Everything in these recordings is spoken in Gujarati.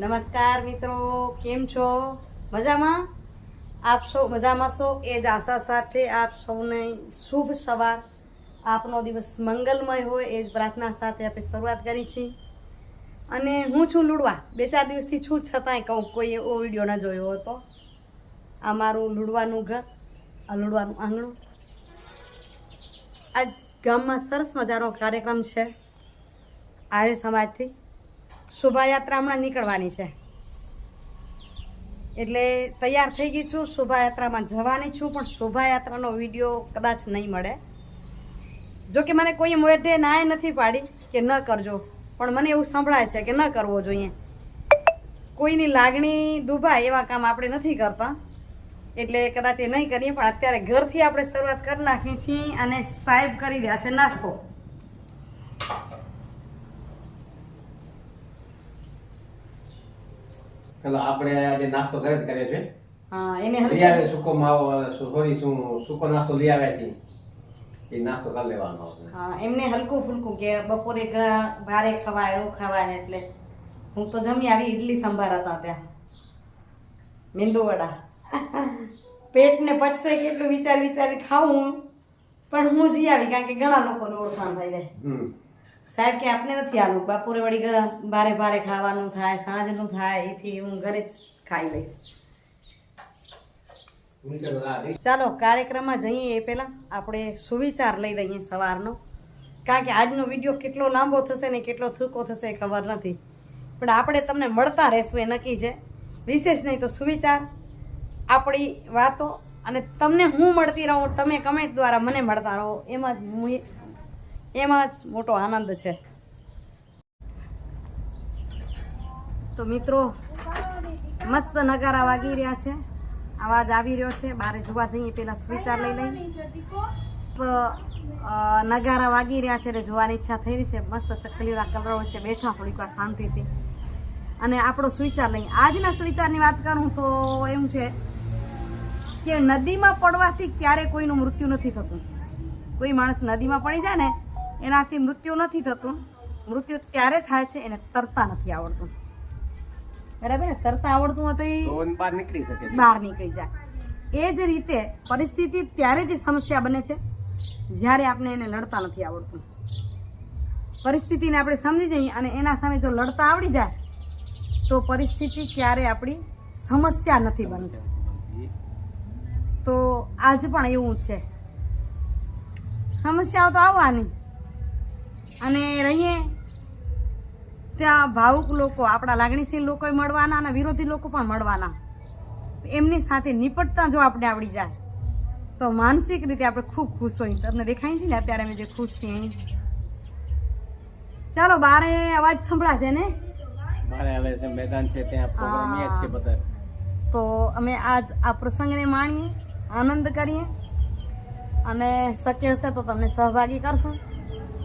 નમસ્કાર મિત્રો, કેમ છો? મજામાં? આપ સૌ મજામાં છો? એ જ આશા સાથે આપ સૌને શુભ સવાર. આપનો દિવસ મંગલમય હોય એ જ પ્રાર્થના સાથે આપણે શરૂઆત કરી છે. અને હું છું લુડવા. બે ચાર દિવસથી છું, છતાંય કહું, કોઈ એવો વીડિયો ન જોયો હતો. આ મારું લુડવાનું ઘર, આ લુડવાનું આંગણું. આજ ગામમાં સરસ મજાનો કાર્યક્રમ છે. આર્ય સમાજથી. શોભાયાત્રા હમણાં નીકળવાની છે. એટલે તૈયાર થઈ ગઈ છું, શોભાયાત્રામાં જવાની છું, પણ શોભાયાત્રાનો વીડિયો કદાચ નહીં મળે. જો કે મને કોઈ મોઢે નાય નથી પાડી કે ન કરજો, પણ મને એવું સંભળાય છે કે ન કરવો જોઈએ. કોઈની લાગણી દુભાય એવા કામ આપણે નથી કરતા. એટલે કદાચ એ નહીં કરીએ, પણ અત્યારે ઘરથી આપણે શરૂઆત કરી નાખીએ છીએ અને સાહેબ કરી રહ્યા છે નાસ્તો. ચલો આપણે આજે નાસ્તો ઘરે જ કરે છે હા એને લઈ આવે સૂકો માવો સોરી શું સૂકો નાસ્તો લઈ આવ્યા છે એ નાસ્તો કરી લેવાનો હા એમને હલકું ફૂલકું કે બપોરે ભારે ખવાય એવું ખવાય એટલે. હું તો જમી આવી ઇડલી સંભાર હતા ત્યાં. મેંદુ વડા. પેટને પચશે કેટલું વિચાર વિચારી ખાવું પણ હું જઈ આવી કારણ કે ઘણા લોકોને ઓળખાણ થઈ જાય. સાહેબ, કે આપને નથી આલું? બપોરે વળી ભારે ભારે ખાવાનું થાય, સાંજનું થાય, એથી હું ઘરે જ ખાઈ લઈશ. ચાલો, કાર્યક્રમમાં જઈએ એ પહેલાં. આપણે સુવિચાર લઈ લઈએ સવારનો. કારણ કે આજનો વીડિયો કેટલો લાંબો થશે ને કેટલો થૂકો થશે ખબર નથી. પણ આપણે તમને મળતા રહેશું એ નક્કી છે. વિશેષ નહીં તો સુવિચાર, આપણી વાતો. અને તમને હું મળતી રહું, તમે કમેન્ટ દ્વારા મને મળતા રહો. એમાં જ હું એમાં જ મોટો આનંદ છે. તો મિત્રો, મસ્ત નગારા વાગી રહ્યા છે. અવાજ આવી રહ્યો છે. બારે જોવા જઈએ પહેલાં સ્વિચાર લઈ લઈએ. તો નગારા વાગી રહ્યા છે એટલે જોવાની ઈચ્છા થઈ રહી છે. મસ્ત ચકલીના કલરો વચ્ચે બેઠા થોડીક વાર શાંતિથી. અને આપણો સુવિચાર લઈએ. આજના સુવિચારની વાત કરું તો એમ છે કે નદીમાં પડવાથી ક્યારે કોઈનું મૃત્યુ નથી થતું. કોઈ માણસ નદીમાં પડી જાય ને એનાથી મૃત્યુ નથી થતું. મૃત્યુ ત્યારે થાય છે એને તરતા નથી આવડતું. બરાબર ને? તરતા આવડતું હોય તો એ બહાર નીકળી શકે બહાર નીકળી જાય. એ જ રીતે પરિસ્થિતિ ત્યારે જ સમસ્યા બને છે જ્યારે આપણે એને લડતા નથી આવડતું. પરિસ્થિતિને આપણે સમજી જઈએ અને એના સામે જો લડતા આવડી જાય તો પરિસ્થિતિ ક્યારે આપણી સમસ્યા નથી બનતી. તો આજ પણ એવું છે. સમસ્યાઓ તો આવવાની. અને રહીએ. ત્યાં ભાવુક લોકો આપણા લાગણીશીલ લોકો મળવાના અને વિરોધી લોકો પણ મળવાના. એમની સાથે નિપટતા જો આપણે આવડી જાય તો માનસિક રીતે આપણે ખૂબ ખુશ હોઈએ. તમને દેખાય છે ને અત્યારે અમે જે ખુશ છીએ ચાલો બારે અવાજ સંભળાશે ને? બારે આવે છે મેદાન છે ત્યાં પ્રોગ્રામ યાદ છે બધા. તો અમે આજ આ પ્રસંગને માણીએ આનંદ કરીએ. અને શક્ય હશે તો તમને સહભાગી કરશું.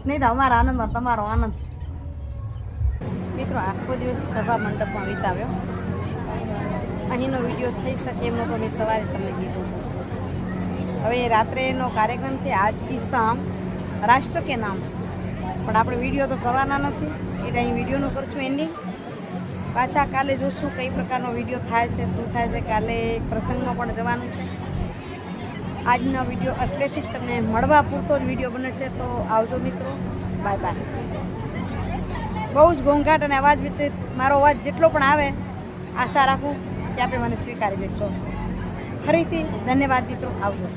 નહીં તો અમારા આનંદમાં તમારો આનંદ. મિત્રો, આખો દિવસ સભા મંડપમાં વિતાવ્યો. અહીંનો વીડિયો થઈ શકે એમ તો મેં સવારે તમને કીધું. હવે રાત્રેનો કાર્યક્રમ છે આજ કી રાષ્ટ્ર કે નામ? પણ આપણે વીડિયો તો કરવાના નથી. એટલે અહીં વિડીયોનું કરું છું એન્ડિંગ પાછા કાલે જોશું કઈ પ્રકારનો વીડિયો થાય છે, શું થાય છે. કાલે પ્રસંગમાં પણ જવાનું છે. આજનો વીડિયો એટલેથી જ તમને મળવા પૂરતો જ વીડિયો બને છે, તો આવજો મિત્રો. બાય બાય બહુ જ ઘોંઘાટ અને અવાજ વિશે મારો અવાજ જેટલો પણ આવે, આશા રાખું કે આપણે મને સ્વીકારી લેશો ફરીથી ધન્યવાદ મિત્રો. આવજો.